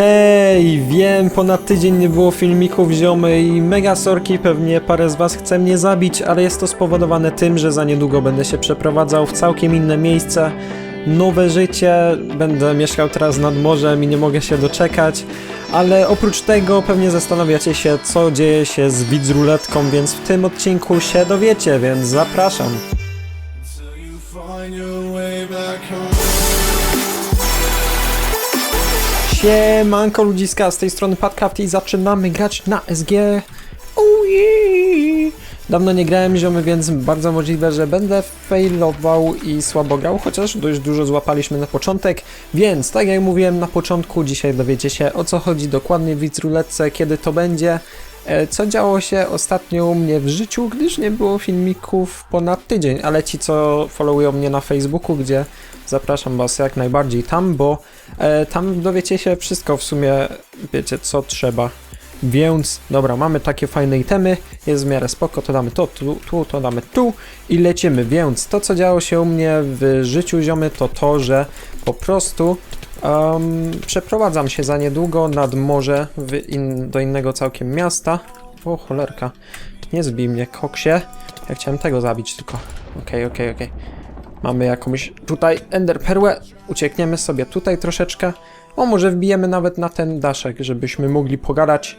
Hej, wiem, ponad tydzień nie było filmików ziomy i mega sorki, pewnie parę z was chce mnie zabić, ale jest to spowodowane tym, że za niedługo będę się przeprowadzał w całkiem inne miejsce, nowe życie, będę mieszkał teraz nad morzem i nie mogę się doczekać, ale oprócz tego pewnie zastanawiacie się, co dzieje się z Widz Ruletką, więc w tym odcinku się dowiecie, więc zapraszam. Siemanko ludziska, z tej strony Padcraft i zaczynamy grać na SG. Oh yeah. Dawno nie grałem ziomy, więc bardzo możliwe, że będę failował i słabo grał, chociaż dość dużo złapaliśmy na początek, więc tak jak mówiłem na początku, dzisiaj dowiecie się o co chodzi dokładnie w Widz Ruletce, kiedy to będzie, co działo się ostatnio u mnie w życiu, gdyż nie było filmików ponad tydzień, ale ci co followują mnie na Facebooku, gdzie zapraszam was jak najbardziej tam, bo e, tam dowiecie się wszystko w sumie, wiecie co trzeba. Więc, dobra, mamy takie fajne itemy, jest w miarę spoko, to damy to, tu, tu, to damy tu i lecimy. Więc to, co działo się u mnie w życiu ziomy, to to, że po prostu em, przeprowadzam się za niedługo nad morze in, do innego całkiem miasta. O, cholerka, nie zbij mnie, koksie. Ja chciałem tego zabić tylko. Okej, okej, okej. Mamy jakąś tutaj ender perłę. Uciekniemy sobie tutaj troszeczkę. O, może wbijemy nawet na ten daszek, żebyśmy mogli pogadać.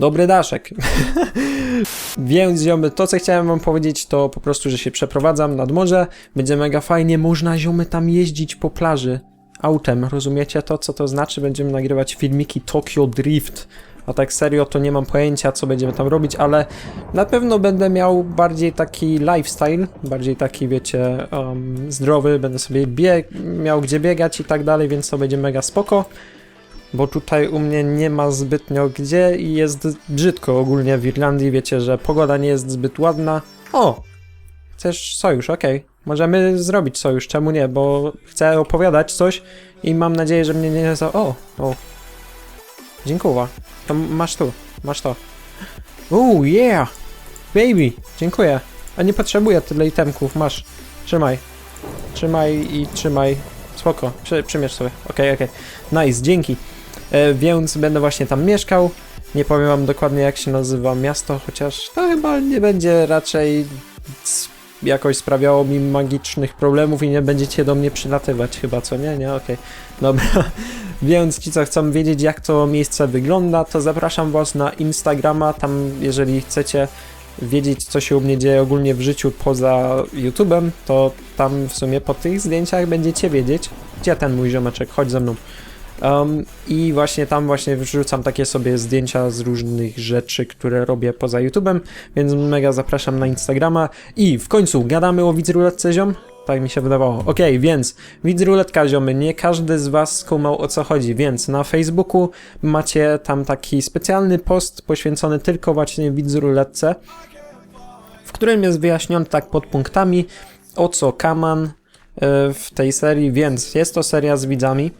Dobry daszek. Więc ziomy, to co chciałem wam powiedzieć to po prostu, że się przeprowadzam nad morze. Będzie mega fajnie, można ziomy tam jeździć po plaży autem. Rozumiecie to, co to znaczy? Będziemy nagrywać filmiki Tokyo Drift. A tak serio to nie mam pojęcia, co będziemy tam robić, ale na pewno będę miał bardziej taki lifestyle, bardziej taki, wiecie, um, zdrowy, będę sobie bieg, miał gdzie biegać i tak dalej, więc to będzie mega spoko. Bo tutaj u mnie nie ma zbytnio gdzie i jest brzydko ogólnie w Irlandii, wiecie, że pogoda nie jest zbyt ładna. O! Chcesz sojusz, okej. Możemy zrobić sojusz, czemu nie, bo chcę opowiadać coś i mam nadzieję, że mnie nie za... O! O! Dziękuję. To masz tu, masz to. Uuu, yeah! Baby, dziękuję. A nie potrzebuję tyle itemków, masz. Trzymaj. Trzymaj i trzymaj. Spoko, Przy, przymierz sobie. Okej, okej. Nice, dzięki. E, więc będę właśnie tam mieszkał. Nie powiem wam dokładnie jak się nazywa miasto, chociaż to chyba nie będzie raczej jakoś sprawiało mi magicznych problemów i nie będziecie do mnie przylatywać chyba, co nie? Nie? Okej. Dobra. Więc ci, co chcą wiedzieć, jak to miejsce wygląda, to zapraszam Was na Instagrama. Tam, jeżeli chcecie wiedzieć, co się u mnie dzieje ogólnie w życiu poza YouTube'em, to tam w sumie po tych zdjęciach będziecie wiedzieć, gdzie ten mój ziomeczek, chodź ze mną. Um, I właśnie tam właśnie wrzucam takie sobie zdjęcia z różnych rzeczy, które robię poza YouTube'em, więc mega zapraszam na Instagrama. I w końcu gadamy o widzruletce ziom? Tak mi się wydawało. Okej, więc widzruletka ziomy, nie każdy z was skumał o co chodzi, więc na Facebooku macie tam taki specjalny post poświęcony tylko właśnie widzruletce, w którym jest wyjaśniony tak pod punktami o co kaman e, w tej serii, więc jest to seria z widzami.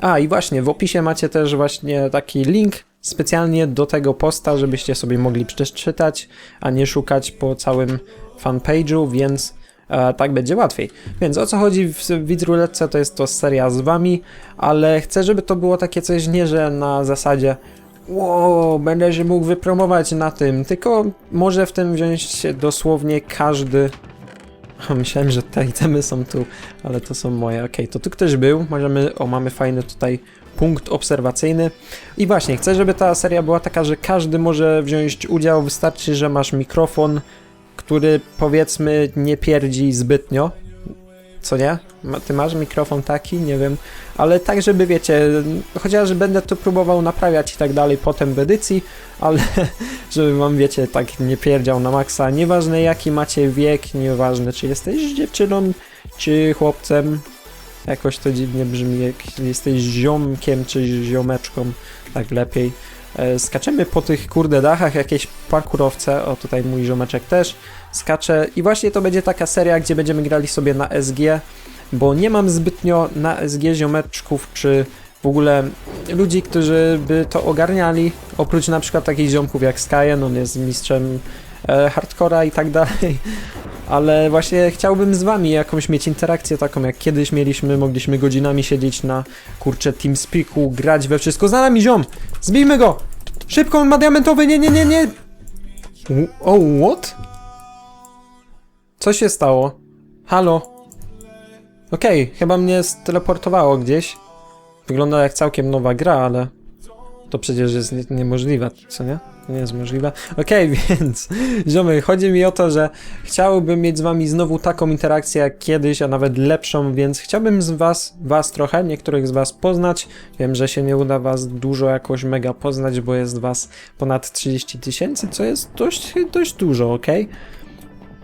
A i właśnie, w opisie macie też właśnie taki link specjalnie do tego posta, żebyście sobie mogli przeczytać, a nie szukać po całym fanpage'u, więc e, tak będzie łatwiej. Więc o co chodzi w Widz Ruletce, to jest to seria z wami, ale chcę, żeby to było takie coś nie, że na zasadzie wow, będę się mógł wypromować na tym, tylko może w tym wziąć dosłownie każdy Myślałem, że te itemy są tu, ale to są moje. Okej, to tu ktoś był. Możemy. O, mamy fajny tutaj punkt obserwacyjny. I właśnie, chcę, żeby ta seria była taka, że każdy może wziąć udział. Wystarczy, że masz mikrofon, który powiedzmy nie pierdzi zbytnio. Co nie? Ty masz mikrofon taki? Nie wiem. Ale tak, żeby wiecie, chociaż będę to próbował naprawiać i tak dalej potem w edycji, ale żeby wam wiecie, tak nie pierdział na maksa. Nieważne jaki macie wiek, nieważne czy jesteś dziewczyną, czy chłopcem. Jakoś to dziwnie brzmi, jak jesteś ziomkiem czy ziomeczką, tak lepiej. E, Skaczemy po tych kurde dachach, jakieś parkurowce, o tutaj mój ziomeczek też skacze i właśnie to będzie taka seria, gdzie będziemy grali sobie na SG, bo nie mam zbytnio na SG ziomeczków, czy w ogóle ludzi, którzy by to ogarniali, oprócz na przykład takich ziomków jak Skyen, on jest mistrzem e, hardcora i tak dalej. ale właśnie chciałbym z wami jakąś mieć interakcję taką, jak kiedyś mieliśmy, mogliśmy godzinami siedzieć na, kurczę, TeamSpeaku, grać we wszystko. Za nami ziom! Zbijmy go! Szybko, on ma diamentowy, nie, nie, nie, nie! O, oh, what? Co się stało? Halo? Okej, chyba mnie steleportowało gdzieś. Wygląda jak całkiem nowa gra, ale to przecież jest nie, niemożliwe, co nie? To nie jest możliwe. Okej, więc ziomy, chodzi mi o to, że chciałbym mieć z wami znowu taką interakcję jak kiedyś, a nawet lepszą, więc chciałbym z was, was trochę, niektórych z was poznać. Wiem, że się nie uda was dużo jakoś mega poznać, bo jest was ponad 30 tysięcy, co jest dość, dość dużo, okej?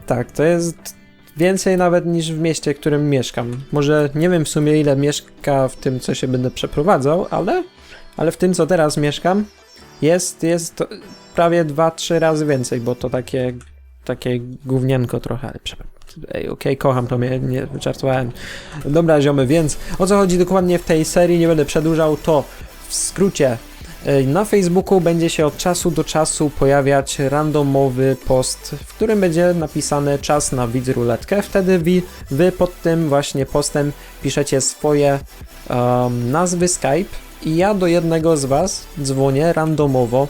Tak, to jest więcej nawet niż w mieście, w którym mieszkam. Może nie wiem w sumie ile mieszka w tym, co się będę przeprowadzał, ale, ale w tym, co teraz mieszkam, jest, jest prawie 2-3 razy więcej, bo to takie, takie gównienko trochę. Ej, okej, kocham to, mnie nie żartowałem. Dobra, ziomy, więc o co chodzi dokładnie w tej serii, nie będę przedłużał, to w skrócie na Facebooku będzie się od czasu do czasu pojawiać randomowy post, w którym będzie napisane czas na widz ruletkę. Wtedy wy, wy pod tym właśnie postem piszecie swoje um, nazwy Skype i ja do jednego z was dzwonię randomowo.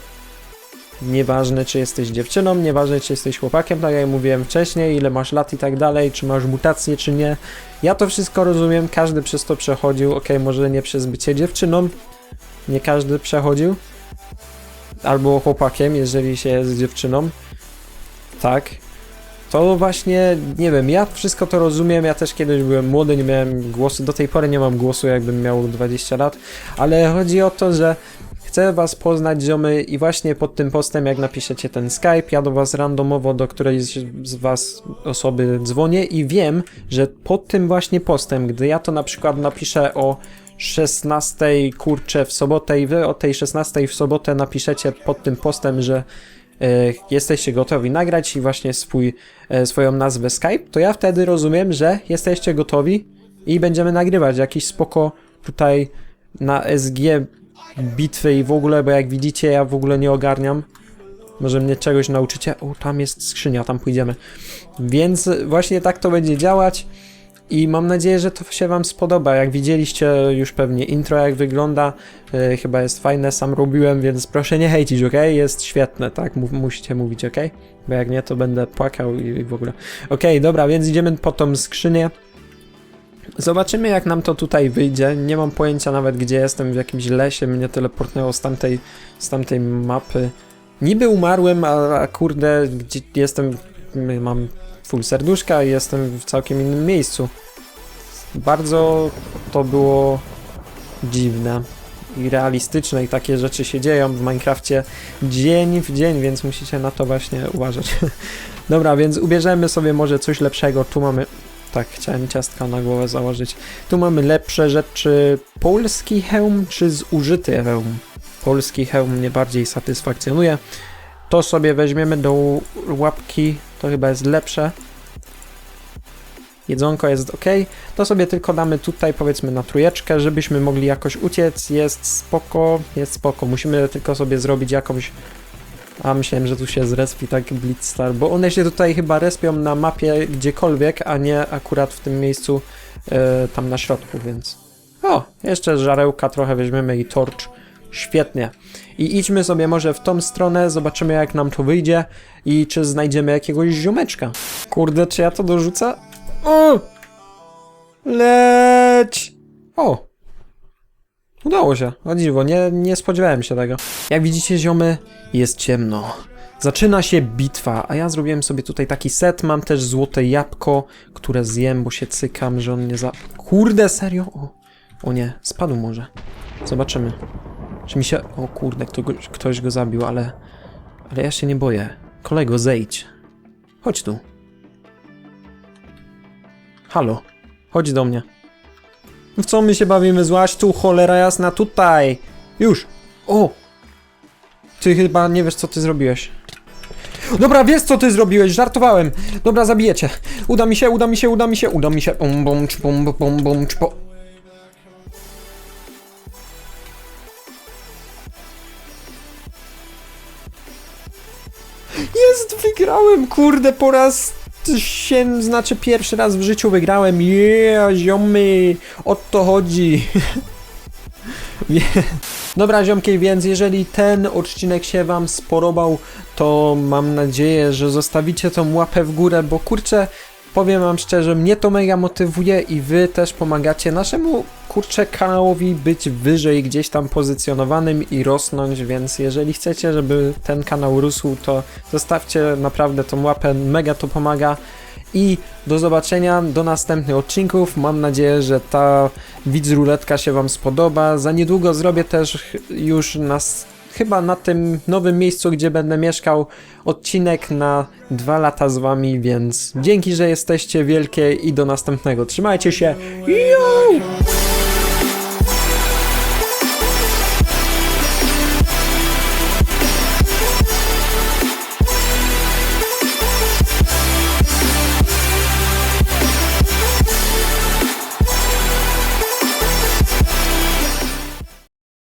Nieważne, czy jesteś dziewczyną, nieważne, czy jesteś chłopakiem, tak jak mówiłem wcześniej, ile masz lat i tak dalej, czy masz mutacje, czy nie. Ja to wszystko rozumiem, każdy przez to przechodził, ok, może nie przez bycie dziewczyną, nie każdy przechodził. Albo chłopakiem, jeżeli się jest dziewczyną. Tak. To właśnie, nie wiem, ja wszystko to rozumiem, ja też kiedyś byłem młody, nie miałem głosu, do tej pory nie mam głosu, jakbym miał 20 lat, ale chodzi o to, że chcę was poznać, ziomy, i właśnie pod tym postem, jak napiszecie ten Skype, ja do was randomowo, do którejś z was osoby dzwonię i wiem, że pod tym właśnie postem, gdy ja to na przykład napiszę o 16 kurczę w sobotę i wy o tej 16 w sobotę napiszecie pod tym postem, że jesteście gotowi nagrać i właśnie swój, e, swoją nazwę Skype, to ja wtedy rozumiem, że jesteście gotowi i będziemy nagrywać jakiś spoko tutaj na SG bitwy i w ogóle, bo jak widzicie ja w ogóle nie ogarniam. Może mnie czegoś nauczycie. O, tam jest skrzynia, tam pójdziemy. Więc właśnie tak to będzie działać. I mam nadzieję, że to się Wam spodoba. Jak widzieliście już pewnie intro, jak wygląda, yy, chyba jest fajne, sam robiłem, więc proszę nie hejcić, ok? Jest świetne, tak? Musicie mówić, ok? Bo jak nie, to będę płakał i, i w ogóle. Ok, dobra, więc idziemy po tą skrzynię. Zobaczymy, jak nam to tutaj wyjdzie. Nie mam pojęcia nawet, gdzie jestem, w jakimś lesie. Mnie teleportnęło z tamtej, z tamtej mapy. Niby umarłem, a, a kurde, gdzie jestem, mam full serduszka i jestem w całkiem innym miejscu. Bardzo to było dziwne i realistyczne i takie rzeczy się dzieją w Minecrafcie dzień w dzień, więc musicie na to właśnie uważać. Dobra, więc ubierzemy sobie może coś lepszego. Tu mamy... Tak, chciałem ciastka na głowę założyć. Tu mamy lepsze rzeczy. Polski hełm czy zużyty hełm? Polski hełm mnie bardziej satysfakcjonuje. To sobie weźmiemy do łapki, to chyba jest lepsze. Jedzonko jest ok. To sobie tylko damy tutaj powiedzmy na trójeczkę, żebyśmy mogli jakoś uciec. Jest spoko, jest spoko. Musimy tylko sobie zrobić jakąś... A myślałem, że tu się zrespi tak Blitzstar, bo one się tutaj chyba respią na mapie gdziekolwiek, a nie akurat w tym miejscu e, tam na środku, więc... O, jeszcze żarełka trochę weźmiemy i torcz. Świetnie. I idźmy sobie może w tą stronę, zobaczymy jak nam to wyjdzie i czy znajdziemy jakiegoś ziomeczka. Kurde, czy ja to dorzucę? O! Leć! O! Udało się, o dziwo, nie, nie spodziewałem się tego. Jak widzicie, ziomy, jest ciemno. Zaczyna się bitwa, a ja zrobiłem sobie tutaj taki set, mam też złote jabłko, które zjem, bo się cykam, że on nie za... Kurde, serio? O, o nie, spadł może. Zobaczymy. Czy mi się... O kurde, ktoś, ktoś go zabił, ale... Ale ja się nie boję. Kolego, zejdź. Chodź tu. Halo. Chodź do mnie. W co my się bawimy? Złaś tu, cholera jasna, tutaj! Już! O! Ty chyba nie wiesz, co ty zrobiłeś. Dobra, wiesz, co ty zrobiłeś, żartowałem. Dobra, zabijecie. Uda mi się, uda mi się, uda mi się, uda mi się. Bum, bum, cz, bum, bum, bum, cz, wygrałem, kurde, po raz się, znaczy pierwszy raz w życiu wygrałem. Yeah, ziomy, o to chodzi. Dobra, ziomki, więc jeżeli ten odcinek się Wam spodobał, to mam nadzieję, że zostawicie tą łapę w górę, bo kurczę, powiem Wam szczerze, mnie to mega motywuje i Wy też pomagacie naszemu kurczę kanałowi być wyżej gdzieś tam pozycjonowanym i rosnąć, więc jeżeli chcecie, żeby ten kanał rósł, to zostawcie naprawdę tą łapę, mega to pomaga. I do zobaczenia, do następnych odcinków. Mam nadzieję, że ta widz ruletka się Wam spodoba. Za niedługo zrobię też już na, s- chyba na tym nowym miejscu, gdzie będę mieszkał, odcinek na dwa lata z Wami, więc dzięki, że jesteście wielkie i do następnego. Trzymajcie się.